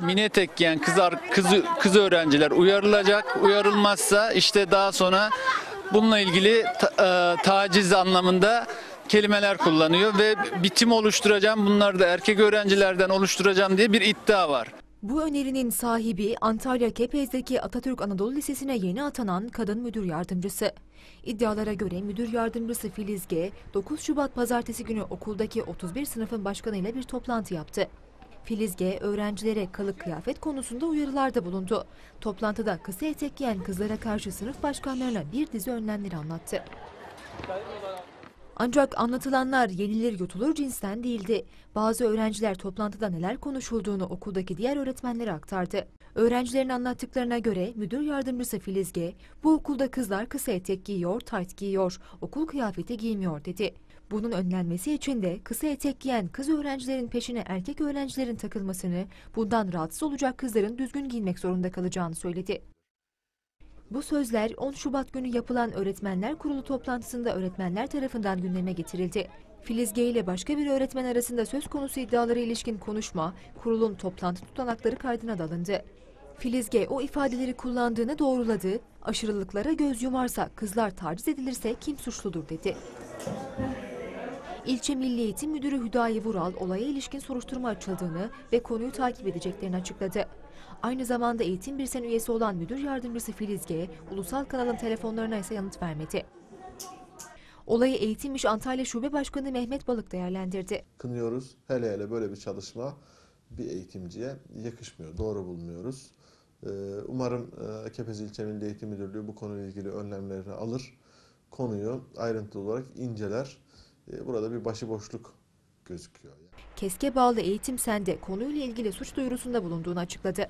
Mini etek giyen kızar, kız, kız öğrenciler uyarılacak. Uyarılmazsa işte daha sonra bununla ilgili ta- e, taciz anlamında kelimeler kullanıyor ve bitim oluşturacağım bunları da erkek öğrencilerden oluşturacağım diye bir iddia var. Bu önerinin sahibi Antalya Kepez'deki Atatürk Anadolu Lisesi'ne yeni atanan kadın müdür yardımcısı. İddialara göre müdür yardımcısı Filiz G, 9 Şubat pazartesi günü okuldaki 31 sınıfın başkanıyla bir toplantı yaptı. Filiz G, öğrencilere kalıp kıyafet konusunda uyarılarda bulundu. Toplantıda kısa etek giyen kızlara karşı sınıf başkanlarına bir dizi önlemleri anlattı. Ancak anlatılanlar yenilir yutulur cinsten değildi. Bazı öğrenciler toplantıda neler konuşulduğunu okuldaki diğer öğretmenlere aktardı. Öğrencilerin anlattıklarına göre müdür yardımcısı Filiz G, bu okulda kızlar kısa etek giyiyor, tayt giyiyor, okul kıyafeti giymiyor dedi. Bunun önlenmesi için de kısa etek giyen kız öğrencilerin peşine erkek öğrencilerin takılmasını, bundan rahatsız olacak kızların düzgün giyinmek zorunda kalacağını söyledi. Bu sözler 10 Şubat günü yapılan Öğretmenler Kurulu toplantısında öğretmenler tarafından gündeme getirildi. Filiz G ile başka bir öğretmen arasında söz konusu iddialara ilişkin konuşma, kurulun toplantı tutanakları kaydına da alındı. Filiz G o ifadeleri kullandığını doğruladı, aşırılıklara göz yumarsa, kızlar taciz edilirse kim suçludur dedi. İlçe Milli Eğitim Müdürü Hüdayi Vural olaya ilişkin soruşturma açıldığını ve konuyu takip edeceklerini açıkladı. Aynı zamanda Eğitim Birsen üyesi olan müdür yardımcısı Filiz G, ulusal kanalın telefonlarına ise yanıt vermedi. Olayı Eğitim İş Antalya Şube Başkanı Mehmet Balık değerlendirdi. kınıyoruz. Hele hele böyle bir çalışma bir eğitimciye yakışmıyor. Doğru bulmuyoruz. Ee, Umarım e, Kepez İlçe Eğitim Müdürlüğü bu konuyla ilgili önlemlerini alır. Konuyu ayrıntılı olarak inceler. Ee, Burada bir başıboşluk gözüküyor. Keske bağlı Eğitim Sen'de konuyla ilgili suç duyurusunda bulunduğunu açıkladı.